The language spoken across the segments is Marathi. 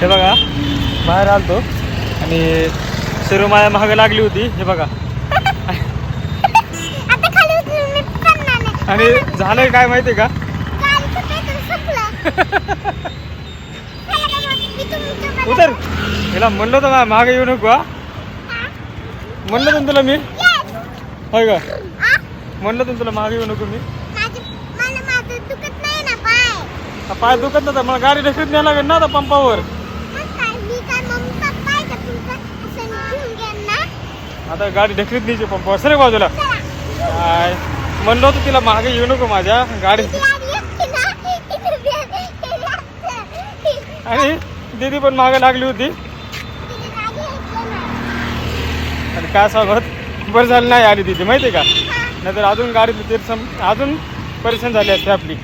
हे बघा बाहेर आलतो आणि सर्व माझ्या महाग लागली होती हे बघा. नाही. आणि झालंय काय माहितीये का? उतर. हिला म्हणलं होतं ना महाग येऊ नको हा. म्हणलं ना तुला मी. होय का? म्हणलं ना तुला महाग येऊ नको मी? दुखत नाही ना पाय. दुखत नव्हता मला गाडी ढकलत न्यायला लागेल ना आता पंपावर मग काय, मी काय मम्मी पप्पा आहे का तुमचं? असं मी घेऊन गेल ना? आता गाडी ढकलीत न्यायची पंपावर सरे बाजूला? चला. काय? म्हणलं होतं तिला मागे येऊ नको माझ्या गाडी. आणि दीदी पण मागे लागली होती. आणि काय सांगत बरं झालं नाही आली दिदी माहिती आहे का? नाहीतर अजून गाडी तिथे सम अजून परेशान झाली असते आपली.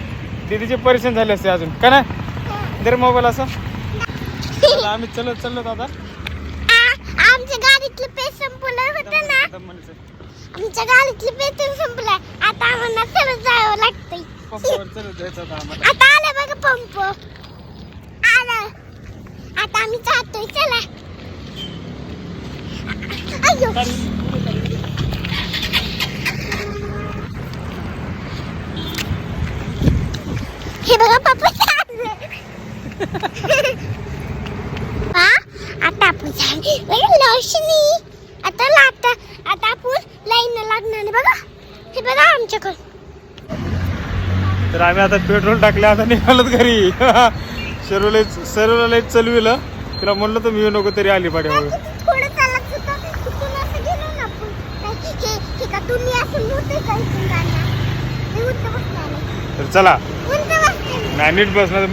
दीदीचे परेशान झाले असते अजून का नाही? दर मोबाईल असं. आम्ही चलत चललो आता. गाडीतलं पेट संपलं होतं ना. आमच्या गाडीतलं पेट्रोल संपलंय. आता आम्हाला सरळ जावं लागतंय. आता आलं बघा पंप. आलं. आता आम्ही जातोय चला. अयो हे बघा पप्पा हा आता आपण झाली बघा लक्ष्मी आता आता आता आपण लाईन लागणार नाही बघा. हे बघा आमच्याकडे. तर आम्ही आता पेट्रोल टाकले आता निघालोत घरी. सर्वला सर्वला चलविलं. तिला म्हणलं तर मी येऊ नको तरी आली बसणार तर चला. नाही नीट बसणार